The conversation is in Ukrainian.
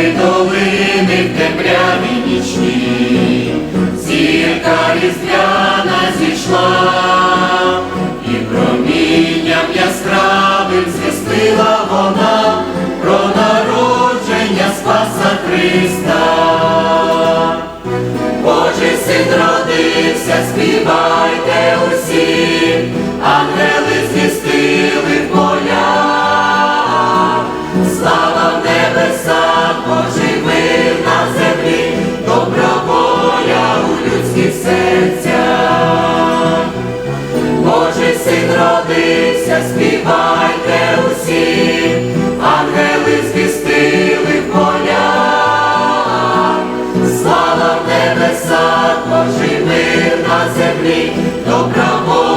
Гори долини в темряві нічні, зірка різдвяна зійшла, і промінням яскравим звістила вона про народження Спаса Христа. Божий син родився, співайте усі, ангели звістили в поля, слава в небесах. серця, Божий син родився, співайте усі, ангели звістили в полях, слава в небесах, Божий мир на землі, добра Бога.